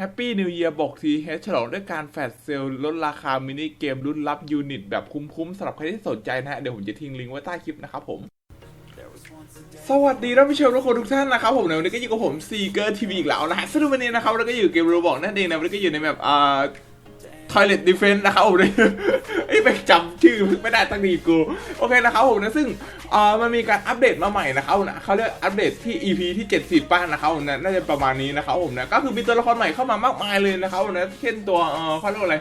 Happy New Year บอกทีเฮฉลองด้วยการแฟดเซลลดราคามินิเกมรุ่นรับยูนิตแบบคุ้มๆสำหรับใครที่สนใจนะฮะ เดี๋ยวผมจะทิ้งลิงก์ไว้ใต้คลิปนะครับผม สวัสดีท่านผู้ชมทุกคนทุกท่านนะครับผมในวันนี้ก็อยู่กับผมซีเกอร์ทีวีอีกแล้วนะฮะซึ่งวันนี้นะครับเราก็อยู่เกมโรบอกนั่นเองนะวันนี้ก็อยู่ในแบบอ่า Toilet Defense นะครับผมเนี่ยไอ้ไปจำชื่อไม่ได้ตั้งดีกู โอเคนะครับผมนะซึ่งเอ่อมันมีการอัปเดตมาใหม่นะครับนะเขาเรียกอัปเดตที่ EP ที่ 70ป้านนะครับผมนะน่าจะประมาณนี้นะครับผมนะก็คือมีตัวละครใหม่เข้ามามากมายเลยนะครับผมนะเช่นตัวเออเขาเรียกอะไร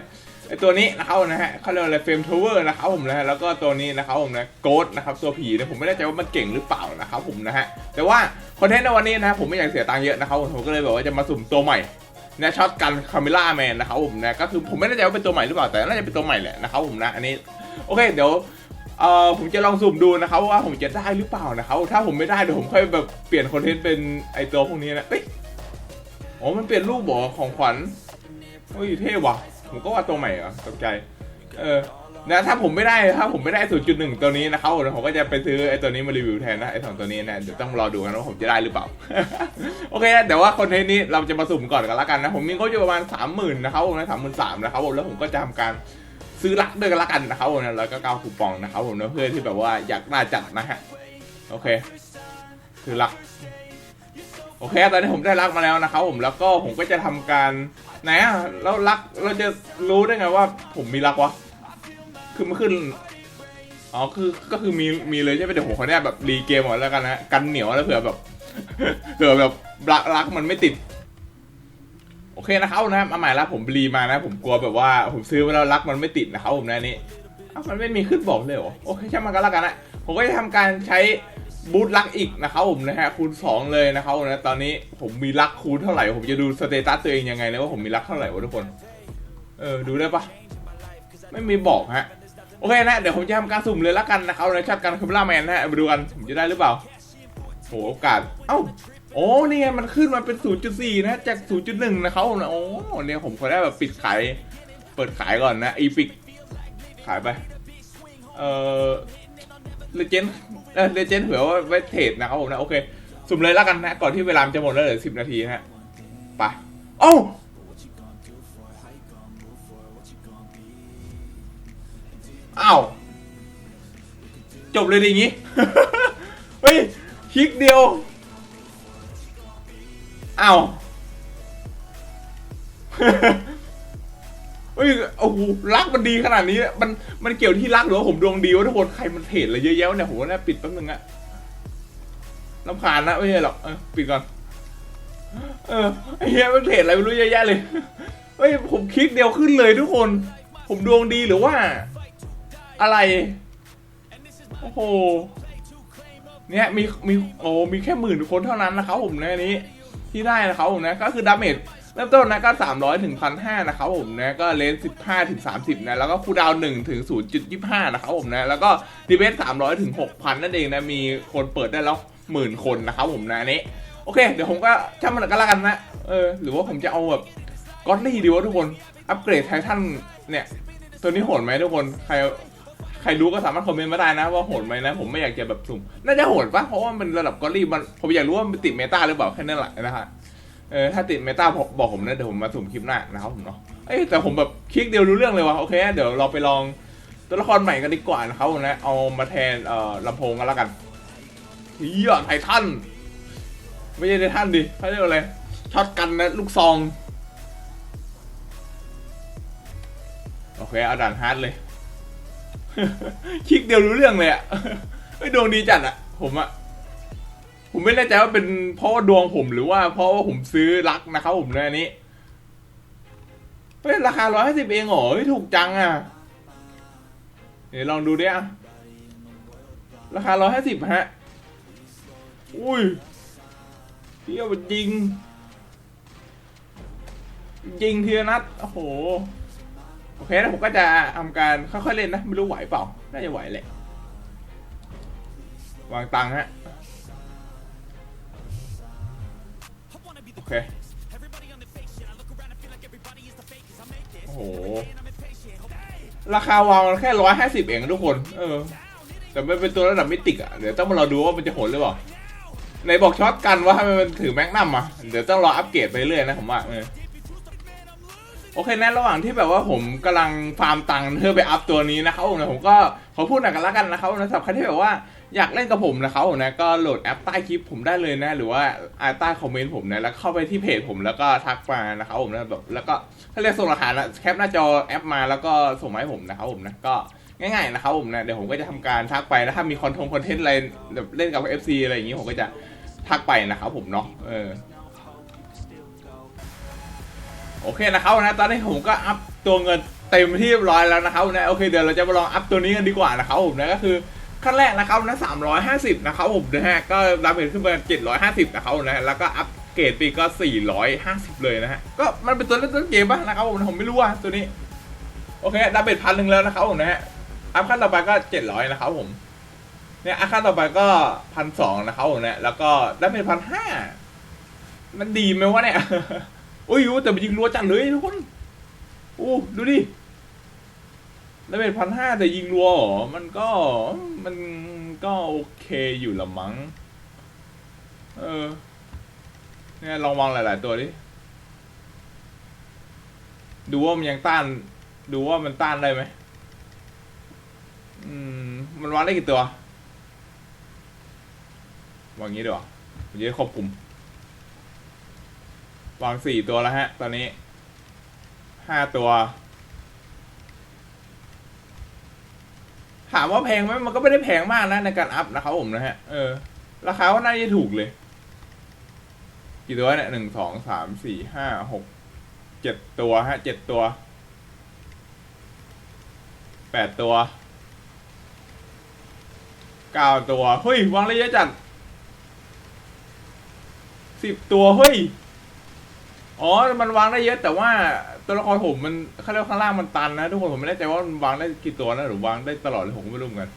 ไอตัวนี้นะครับนะฮะเขาเรียกอะไรเฟรมทาวเวอร์นะครับผมนะฮะแล้วก็ตัวนี้นะครับผมนะโกดนะครับตัวผีนี่ยผมไม่แน่ใจว่ามันเก่งหรือเปล่านะครับผมนะฮะแต่ว่าคอนเทนต์ในวันนี้นะผมไม่อยากเสียตังค์เยอะนะครับผมผมก็เลยแบบว่าจะมาสุ่มตัวใหม่ นะช็อตกันคาเมล่าแมนนะครับผมนะก็คือผมไม่แน่ใจว่าเป็นตัวใหม่หรือเปล่าแต่น่าจะเป็นตัวใหม่แหละนะครับผมนะอันนี้โอเคเดี๋ยวเอ่อผมจะลองสุ่มดูนะครับว่าผมจะได้หรือเปล่านะครับถ้าผมไม่ได้เดี๋ยวผมค่อยแบบเปลี่ยนคอนเทนต์เป็นไอตัวพวกนี้นะเอ้ยอ๋อมันเปลี่ยนรูปบอของขวัญโอ้ยเท่ว่ะผมก็ว่าตัวใหม่เหรอตกใจเออ นะถ้าผมไม่ได้ถ้าผมไม่ได้0.1ตัวนี้นะครับผมก็จะไปซื้อไอ้ตัวนี้มารีวิวแทนนะไอสองตัวนี้นะเดี๋ยวต้องรอดูกันว่าผมจะได้หรือเปล่า โอเคนะแต่ว่าคอนเทนต์นี้เราจะมาสุ่มก่อนกันละกันนะ ผมมีงบอยู่ประมาณ30,000นนะครับผมนะสามหมื่นสามนะครับผมแล้วผมก็จะทำการซื้อลักด้วยกันละกันนะครับผมนะแล้วก็เก้าคูปองนะครับผมนะเพื่อที่แบบว่าอยากน่าจัดนะฮะโอเคซื้อลักโอเค ตอนนี้ผมได้ลักมาแล้วนะครับผมแล้วก็ผมก็จะทำการไหนอะแล้วลักเราจะรู้ได้ไงว่าผมมีลักวะ คือมันขึ้น อ๋อ คือ ก็คือมี มีเลยใช่ไหมเดี๋ยวผมขอเนี่ยแบบรีเกมก่อนแล้วกันนะ กันเหนียวแล้วเผื่อแบบ เผื่อแบบรักรักมันไม่ติด โอเคนะครับนะมาใหม่ล้วผมรีมานะ ผมกลัวแบบว่า ผมซื้อมาแล้วรักมันไม่ติดนะครับผมนะนนี้อ้าวมันไม่มีขึ้นบอกเลยเหรอ โอเคช่างมันก็แล้วกันนะ ผมก็จะทำการใช้บูทลักอีกนะครับผมนะฮะคูณ 2 เลยนะครับผมนะตอนนี้ผมมีลักคูณเท่าไหร่ ผมจะดูสเตตัสตัวเองยังไงนะว่าผมมีลักเท่าไหร่วะทุกคน เออ ดูได้ปะไม่มีบอกฮะ โอเคนะ เดี๋ยวผมจะทำการสุ่มเลยละกันนะครับในช็อตกันคัมล่าแมนนะฮะมาดูกันผมจะได้หรือเปล่าโหโอกาส เอ้าโอ้นี่ไงมันขึ้นมาเป็น 0.4 นะจาก 0.1 นะครับผมนะโอ้เนี่ยผมขอได้แบบปิดขาย เปิดขายก่อนนะอีพิกขายไป เออเลเจนเออเลเจนเผื่อว่าไว้เทรดนะครับผมนะ โอเค สุ่มเลยแล้วกันนะ ก่อนที่เวลาจะหมดแล้วเหลือ10 นาทีนะฮะไปเอ้า อ้าวจบเลยดิอย่างงี้ เฮ้ยคลิกเดียวอ้าวเฮ้ยโอ้โหรักมันดีขนาดนี้ มันมันเกี่ยวที่รักหรือว่าผมดวงดีวะทุกคนใครมันเทรดอะไรเยอะแยะเนี่ยผมว่าน่าปิดแป๊บนึงอะลำคาญนะไม่ใช่หรอกเออปิดก่อน เออไอ้เหี้ยมันเทรดอะไรไม่รู้เยอะแยะเลยเฮ้ยผมคลิกเดียวขึ้นเลยทุกคน ผมดวงดีหรือว่า อะไร โอ้โห เนี่ยมีมีโอ้มีแค่หมื่นคนเท่านั้นนะครับผมนะอันนี้ ที่ได้นะครับผมนะก็คือดาเมจเริ่มต้นนะก็สามร้อยถึงพันห้านะครับผมนะก็เลนสิบห้าถึงสามสิบนะ แล้วก็คูดาวหนึ่งถึงศูนย์จุดยี่ห้านะครับผมนะ แล้วก็ดีเวสสามร้อยถึงหกพันนั่นเองนะ มีคนเปิดได้แล้วหมื่นคนนะครับผมนะอันนี้ โอเค เดี๋ยวผมก็ช่างมันก็แล้วกันนะ เออ หรือว่าผมจะเอาแบบก็อดลี่ดีวะทุกคน อัปเกรดไททันเนี่ย ตัวนี้โหดไหมทุกคน ใคร ใครรู้ก็สามารถคอมเมนต์มาได้นะว่าโหดไหมนะ ผมไม่อยากจะแบบสุ่ม น่าจะโหดปะเพราะว่ามันระดับกอรี่มันผมอยากรู้ว่ามันติดเมตาหรือเปล่าแค่นั้นแหละนะฮะเออถ้าติดเมตาบอกผมนะเดี๋ยวผมมาสุ่มคลิปหน้านะครับผมเนาะเอ้แต่ผมแบบคลิกเดียวรู้เรื่องเลยว่ะโอเค เดี๋ยวเราไปลองตัวละครใหม่กันดีกว่านะครับผมนะเอามาแทนเอ่อลำโพงกันแล้วกันเฮียไททันไม่ใช่ไททันดิเขาเรียกว่อะไรช็อตกันนะลูกซอง โอเค เอาด่านฮาร์ดเลย คลิกเดียวรู้เรื่องเลยอะเฮ้ยดวงดีจัดอะ ผมอะผมไม่แน่ใจว่าเป็นเพราะว่าดวงผมหรือว่าเพราะว่าผมซื้อรักนะครับผมในอันนี้เฮ้ยราคาร้อยห้าสิบเองเหรอถูกจังอะเดี๋ยวลองดูดิอะราคาร้อยห้าสิบฮะ อุ้ยเที่ยวมันยิงยิงเทีละนัดโอ้โห โอเคแล้วผมก็จะทำการค่อยๆเล่นนะ ไม่รู้ไหวเปล่า น่าจะไหวแหละ วางตังค์ฮะ โอเค โอ้โห ราคาวางแค่ร้อยห้าสิบเองทุกคน เออ แต่ไม่เป็นตัวระดับมิติกอะเดี๋ยวต้องมารอดูว่ามันจะโหดหรือเปล่าไหนบอกช็อตกันว่ามันถือแม็กนัมอะ เดี๋ยวต้องรออัปเกรดไปเรื่อยนะผมว่าเออ โอเคนะระหว่างที่แบบว่าผมกำลังฟาร์มตังค์เพื่อไปอัพตัวนี้นะครับผมนะผมก็ขอพูดหน่อยกันละกันนะครับนะสำหรับใครที่แบบว่าอยากเล่นกับผมนะครับผมนะก็โหลดแอปใต้คลิปผมได้เลยนะ หรือว่าใต้คอมเมนต์ผมนะแล้วเข้าไปที่เพจผมแล้วก็ทักมานะครับผมนะแบบแล้วก็ถ้าเรียกส่งหลักฐานนะแคปหน้าจอแอปมาแล้วก็ส่งมาให้ผมนะครับผมนะก็ง่ายๆนะครับผมนะเดี๋ยวผมก็จะทำการทักไปแล้วถ้ามีคอนทงคอนเทนต์อะไรแบบเล่นกับ FC อะไรอย่างงี้ผมก็จะทักไปนะครับผมเนาะเออ โอเคนะครับนะตอนนี้ผมก็อัพตัวเงินเต็มที่เรียบร้อยแล้วนะครับนะโอเคเดี๋ยวเราจะมาลองอัพตัวนี้กันดีกว่านะครับผมนะก็คือขั้นแรกนะครับนะ350นะครับผมนะฮะก็รับเงินขึ้นมา750นะครับผมนะแล้วก็อัพเกรดปีก็450เลยนะฮะก็มันเป็นตัวเล่นต้นเกมป่ะนะครับผมผมไม่รู้ว่าตัวนี้โอเคดับเบิลพันหนึ่งแล้วนะครับผมนะฮะอัพขั้นต่อไปก็700นะครับผมเนี่ยอัพขั้นต่อไปก็พันสองนะครับผมนะแล้วก็ดับเบิลพันห้ามันดีไหมวะเนี่ย โอ้ยแต่มันยิงรัวจัดเลยทุกคนอู้ดูดิแล้วเป็นพันห้าแต่ยิงรัวหรอ มันก็มันก็โอเคอยู่ละมั้ง เออ เนี่ยลองวางหลาย ๆ ตัวดิ ดูว่ามันยังต้าน ดูว่ามันต้านได้ไหม อืม มันวางได้กี่ตัว วางงี้ดีกว่าผมจะได้ควบคุม วางสี่ตัวแล้วฮะ ตอนนี้ห้าตัว ถามว่าแพงไหมมันก็ไม่ได้แพงมากนะในการอัพนะครับผมนะฮะ เออ ราคาก็น่าจะถูกเลย กี่ตัวเนี่ยหนึ่งสองสามสี่ห้าหกเจ็ดตัวฮะเจ็ดตัวแปดตัวเก้าตัว เฮ้ย วางได้เยะจัดสิบตัว เฮ้ย อ๋อ มันวางได้เยอะ แต่ว่าตัวละครผมมันเขาเรียกว่าข้างล่างมันตันนะทุกคนผมไม่แน่ใจว่ามันวางได้กี่ตัวนะหรือวางได้ตลอดเลยผมก็ไม่รู้เหมือนกัน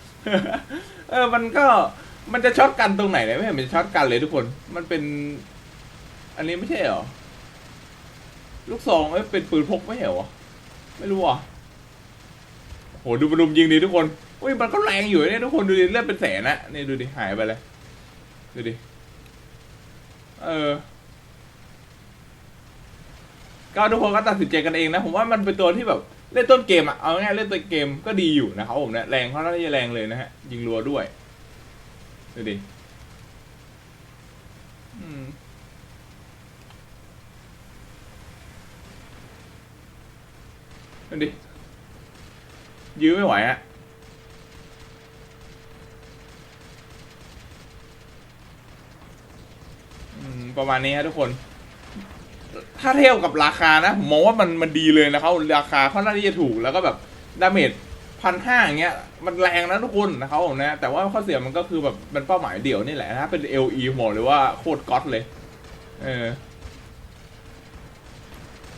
เออ มันก็มันจะช็อตกันตรงไหนเนี่ยไม่เห็นมันช็อตกันเลยทุกคน มันเป็น อันนี้ไม่ใช่เหรอ ลูกซองเอ้ยเป็นปืนพกไม่เหรอ ไม่รู้อะโหดูมันรุมยิงดิทุกคนอุ้ยมันก็แรงอยู่เนี่ยทุกคนดูดิเลือดเป็นแสนนะนี่ดูดิหายไปเลย ดูดิ เออ ก็ทุกคนก็ตัดสินใจกันเองนะ ผมว่ามันเป็นตัวที่แบบเล่นต้นเกมอะเอาง่ายเล่นต้นเกมก็ดีอยู่นะครับผมเนี่ยแรงเขาน่าจะแรงเลยนะฮะ ยิงรัวด้วยดูดิอืมดูดิ ยื้อไม่ไหวอะอืมประมาณนี้ฮะทุกคน ถ้าเทียบกับราคานะผมมองว่ามันมันดีเลยนะครับราคาค่อนข้างที่จะถูกแล้วก็แบบดาเมจพันห้าอย่างเงี้ยมันแรงนะทุกคนนะครับผมนะ แต่ว่าข้อเสียมันก็คือแบบเป็นเป้าหมายเดี่ยวนี่แหละนะเป็น LE หมดเลยว่าโคตรก๊อตเลย เออ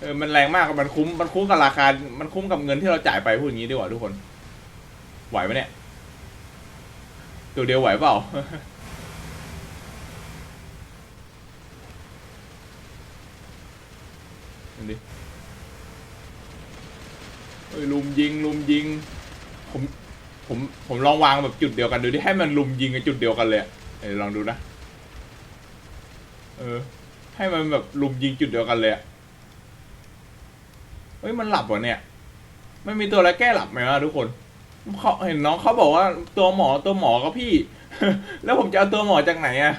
เออมันแรงมากมันคุ้มมันคุ้มกับราคา มันคุ้มกับเงินที่เราจ่ายไปพูดอย่างนี้ดีกว่าทุกคน ไหวไหมเนี่ย ตัวเดียวไหวเปล่า ดิเฮ้ยลุมยิงลุมยิง ผมผมผมลองวางแบบจุดเดียวกันดูดิให้มันลุมยิงกับจุดเดียวกันเลยอะเออลองดูนะเออ ให้มันแบบลุมยิงจุดเดียวกันเลยอะเฮ้ยมันหลับวะเนี่ยไม่มีตัวอะไรแก้หลับไหมวะทุกคนเขาเห็นน้องเขาบอกว่าตัวหมอตัวหมอก็พี่ แล้วผมจะเอาตัวหมอจากไหนอะ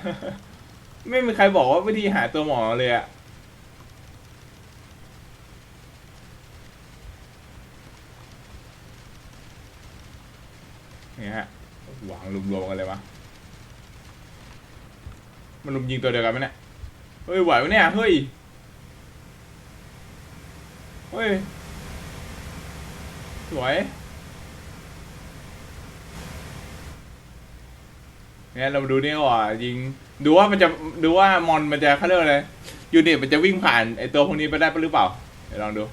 ไม่มีใครบอกว่าวิธีหาตัวหมอเลยอะ เนี่ย ฮะวางรวมๆกันเลยวะมันลุมยิงตัวเดียวกันไหมเนี่ยเฮ้ยไหวไหมเนี่ยเฮ้ยเฮ้ยสวยเนี่ยเรามาดูนี่ก่อนยิง ดูว่ามันจะดูว่ามอนมันจะเขาเรียกว่าอะไรยูนิตมันจะวิ่งผ่านไอตัวพวกนี้ไปได้หรือเปล่าเดี๋ยวลองดู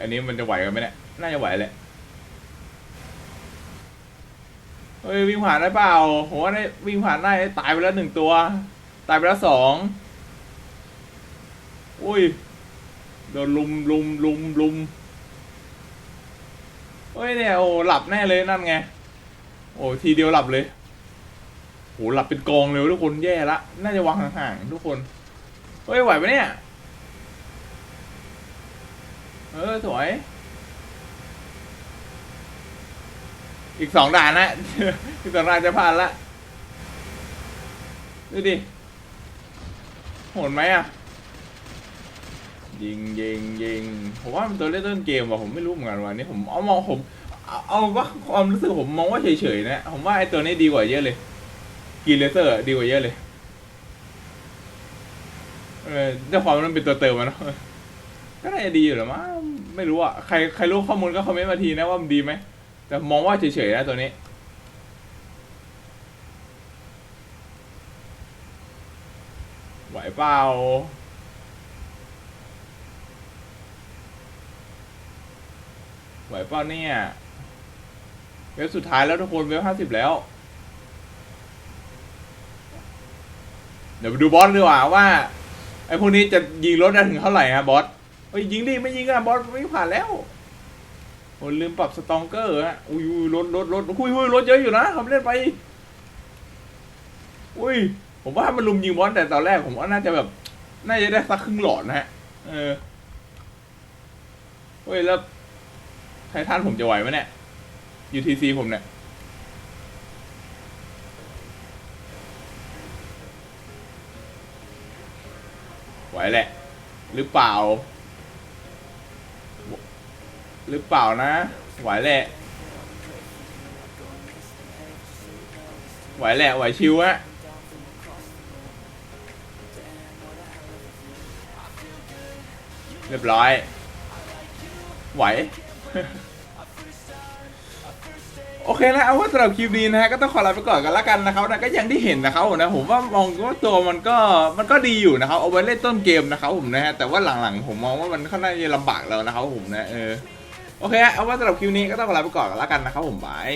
อันนี้มันจะไหวกันไหมเนี่ยน่าจะไหวแหละ เฮ้ยวิ่งผ่านได้เปล่าผมว่าได้วิ่งผ่านได้ตายไปแล้วหนึ่งตัว ตายไปแล้วสองอุ้ยโดนลุมลุมลุมลุมเฮ้ยเนี่ยโอ้หลับแน่เลยนั่นไง โอ้ทีเดียวหลับเลยโหหลับเป็นกองเลยทุกคนแย่ละน่าจะวางห่างๆทุกคนเฮ้ยไหวปะเนี่ยเออสวย อีกสองด่านนะอีกสองด่านจะผ่านละดูดิโหดไหมอะ ยิงยิงยิงผมว่ามันตัวเล่นต้นเกมว่ะผมไม่รู้เหมือนกันวันนี้ผมเอามองผมเอาว่าความรู้สึกผมมองว่าเฉยๆนะ ผมว่าไอ้ตัวนี้ดีกว่าเยอะเลยกีเลเซอร์ดีกว่าเยอะเลยเออด้วยความมันเป็นตัวเติมอะเนาะก็น่าจะดีอยู่หรือมั้งไม่รู้อะใครใครรู้ข้อมูลก็คอมเมนต์มาทีนะว่ามันดีไหม แต่มองว่าเฉยๆนะตัวนี้ ไหวเปล่าไหวเปล่าเนี่ย เวฟสุดท้ายแล้วทุกคนเวฟห้าสิบแล้ว เดี๋ยวไปดูบอสดีกว่าว่า ไอ้พวกนี้จะยิงรถได้ถึงเท่าไหร่ฮะบอสเอ้ยยิงดิไม่ยิงอะบอสไม่ผ่านแล้ว โอ้ลืมปรับสตองเกอร์ฮะอุ้ยรถรถรถอุ้ยอุ้ยรถเยอะอยู่นะทำเล่นไป อุ้ย ผมว่ามันลุมยิงบอสแต่ตอนแรกผมว่าน่าจะแบบ น่าจะได้สักครึ่งหลอดนะฮะ เออเฮ้ยแล้วไททันผมจะไหวไหมเนี่ย UTC ผมเนี่ย ไหวแหละ หรือเปล่า หรือเปล่านะ ไหวแหละ ไหวแหละ ไหวชิวอะเรียบร้อย ไหว โอเคนะเอาว่าสำหรับคลิปนี้นะฮะก็ต้องขอลาไปก่อนกันละกันนะครับนะก็อย่างที่เห็นนะครับผมนะผมว่ามองว่าตัวมันก็มันก็ดีอยู่นะครับเอาไว้เล่นต้นเกมนะครับผมนะฮะแต่ว่าหลังๆผมมองว่ามันค่อนข้างจะลำบากแล้วนะครับผมนะเออ โอเคฮะเอาว่าสำหรับคลิปนี้ก็ต้องขอลาไปก่อนกันละกันนะครับผมบาย